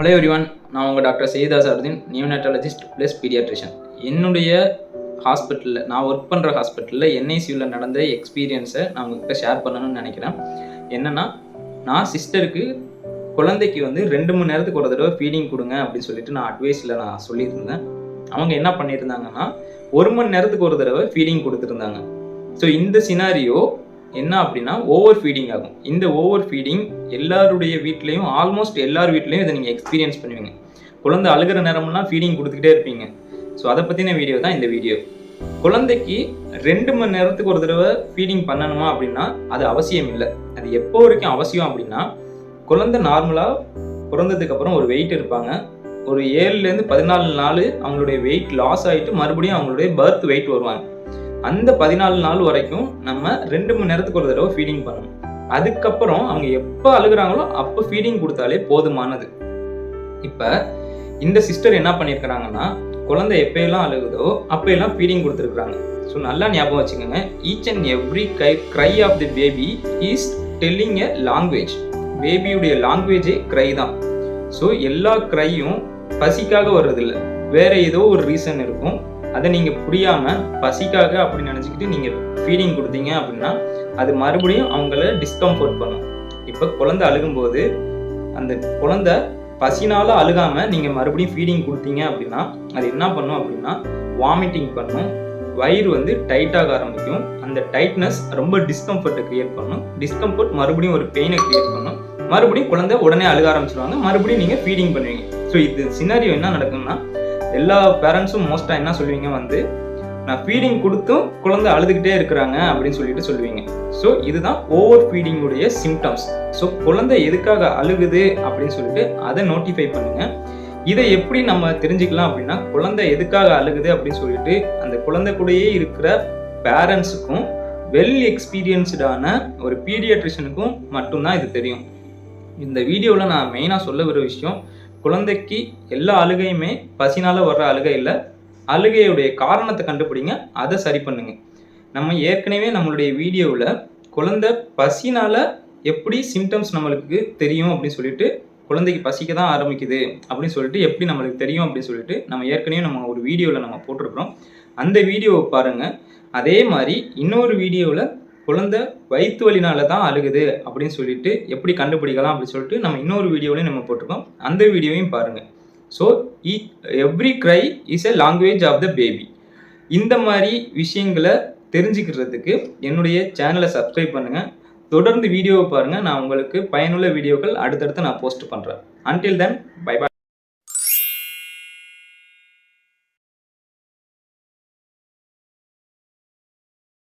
Hello everyone நான் உங்கள் doctor Syeda Ardin neonatologist plus paediatrician என்னுடைய ஹாஸ்பிட்டலில் நான் ஒர்க் பண்ணுற ஹாஸ்பிட்டலில் என்ஐசியூவில் நடந்த எக்ஸ்பீரியன்ஸை நான் உங்ககிட்ட ஷேர் பண்ணணும்னு நினைக்கிறேன். என்னென்னா நான் சிஸ்டருக்கு குழந்தைக்கு வந்து ரெண்டு மணி நேரத்துக்கு ஒரு தடவை ஃபீடிங் கொடுங்க அப்படின்னு சொல்லிட்டு நான் அட்வைஸில் நான் சொல்லியிருந்தேன். அவங்க என்ன பண்ணியிருந்தாங்கன்னா ஒரு மணி நேரத்துக்கு ஒரு தடவை ஃபீடிங் கொடுத்துருந்தாங்க. ஸோ இந்த சினாரியோ என்ன அப்படின்னா ஓவர் ஃபீடிங் ஆகும். இந்த ஓவர் ஃபீடிங் எல்லாருடைய வீட்லேயும் ஆல்மோஸ்ட் எல்லார் வீட்லேயும் இதை நீங்கள் எக்ஸ்பீரியன்ஸ் பண்ணுவீங்க. குழந்தை அழுகிற நேரம்லாம் ஃபீடிங் கொடுத்துக்கிட்டே இருப்பீங்க. ஸோ அதை பற்றின வீடியோ தான் இந்த வீடியோ குழந்தைக்கு ரெண்டு மணி நேரத்துக்கு ஒரு தடவை ஃபீடிங் பண்ணணுமா அப்படின்னா அது அவசியம் இல்லை. அது எப்போ வரைக்கும் அவசியம் அப்படின்னா குழந்தை நார்மலாக பிறந்ததுக்கப்புறம் ஒரு வெயிட் இருப்பாங்க ஒரு ஏழுலேருந்து பதினாலு நாள் அவங்களுடைய வெயிட் லாஸ் ஆகிட்டு மறுபடியும் அவங்களுடைய பர்த் வெயிட் வருவாங்க. அந்த பதினாலு நாள் வரைக்கும் நம்ம ரெண்டு மணி நேரத்துக்கு ஒரு தடவை ஃபீடிங் பண்ணணும். அதுக்கப்புறம் அவங்க எப்போ அழுகுறாங்களோ அப்போ ஃபீடிங் கொடுத்தாலே போதுமானது. இப்போ இந்த சிஸ்டர் என்ன பண்ணியிருக்கிறாங்கன்னா குழந்தை எப்பயெல்லாம் அழுகுதோ அப்போயெல்லாம் ஃபீடிங் கொடுத்துருக்குறாங்க. ஸோ நல்லா ஞாபகம் வச்சுக்கோங்க. Each and every guy cry of the baby is telling a language பேபியுடைய லாங்குவேஜே க்ரை தான். ஸோ எல்லா க்ரையும் பசிக்காக வர்றதில்ல. வேற ஏதோ ஒரு ரீசன் இருக்கும். அதை நீங்கள் புரியாமல் பசிக்காக அப்படி நினச்சிக்கிட்டு நீங்கள் ஃபீடிங் கொடுத்தீங்க அப்படின்னா அது மறுபடியும் அவங்கள டிஸ்கம்ஃபர்ட் பண்ணும். இப்போ குழந்தை அழுகும்போது அந்த குழந்தை பசினால அழுகாமல் நீங்கள் மறுபடியும் ஃபீடிங் கொடுத்தீங்க அப்படின்னா அது என்ன பண்ணும் அப்படின்னா வாமிட்டிங் பண்ணும். வயிறு வந்து டைட்டாக ஆரம்பிக்கும். அந்த டைட்னஸ் ரொம்ப டிஸ்கம்ஃபர்ட்டை க்ரியேட் பண்ணும். டிஸ்கம்ஃபர்ட் மறுபடியும் ஒரு பெயினை க்ரியேட் பண்ணும். மறுபடியும் குழந்தை உடனே அழுக ஆரம்பிச்சிருவாங்க. மறுபடியும் நீங்கள் ஃபீடிங் பண்ணுவீங்க. ஸோ இது சினாரியோ என்ன நடக்கும்னா எல்லா பேரண்ட்ஸும் மோஸ்ட்டாக என்ன சொல்லுவீங்க வந்து நான் ஃபீடிங் கொடுத்தும் குழந்தை அழுதுகிட்டே இருக்கிறாங்க அப்படின்னு சொல்லிட்டு சொல்லுவீங்க. ஸோ இதுதான் ஓவர் ஃபீடிங்குடைய சிம்டம்ஸ் ஸோ குழந்தை எதுக்காக அழுகுது அப்படின்னு சொல்லிட்டு அதை நோட்டிஃபை பண்ணுங்க. இதை எப்படி நம்ம தெரிஞ்சுக்கலாம் அப்படின்னா குழந்தை எதுக்காக அழுகுது அப்படின்னு சொல்லிட்டு அந்த குழந்தை கூடயே இருக்கிற பேரண்ட்ஸுக்கும் வெல் எக்ஸ்பீரியன்ஸ்டான ஒரு பீடியாட்ரிஷனுக்கும் மட்டும்தான் இது தெரியும். இந்த வீடியோவில் நான் மெயினாக சொல்ல வர விஷயம் குழந்தைக்கு எல்லா அழுகையுமே பசினால் வர்ற அழுகை இல்லை. அழுகையுடைய காரணத்தை கண்டுபிடிங்க. அதை சரி பண்ணுங்க. நம்ம ஏற்கனவே நம்மளுடைய வீடியோவில் குழந்தை பசினால் எப்படி சிம்டம்ஸ் நம்மளுக்கு தெரியும் அப்படின்னு சொல்லிட்டு குழந்தைக்கு பசிக்க தான் ஆரம்பிக்குது அப்படின்னு சொல்லிட்டு எப்படி நம்மளுக்கு தெரியும் அப்படின்னு சொல்லிட்டு நம்ம ஏற்கனவே நம்ம ஒரு வீடியோவில் நம்ம போட்டிருக்கிறோம். அந்த வீடியோவை பாருங்கள் அதே மாதிரி இன்னொரு வீடியோவில் குழந்தை வயிற்று வலினால தான் அழுகுது அப்படின்னு சொல்லிட்டு எப்படி கண்டுபிடிக்கலாம் அப்படின்னு சொல்லிட்டு நம்ம இன்னொரு வீடியோலையும் நம்ம போட்டிருக்கோம். அந்த வீடியோவையும் பாருங்கள் so E every cry is a language of the baby இந்த மாதிரி விஷயங்களை தெரிஞ்சுக்கிறதுக்கு என்னுடைய சேனலை சப்ஸ்கிரைப் பண்ணுங்கள் தொடர்ந்து வீடியோவை பாருங்கள் நான் உங்களுக்கு பயனுள்ள வீடியோக்கள் அடுத்தடுத்து நான் போஸ்ட் பண்ணுறேன் அன்டில் தென் பை பாய்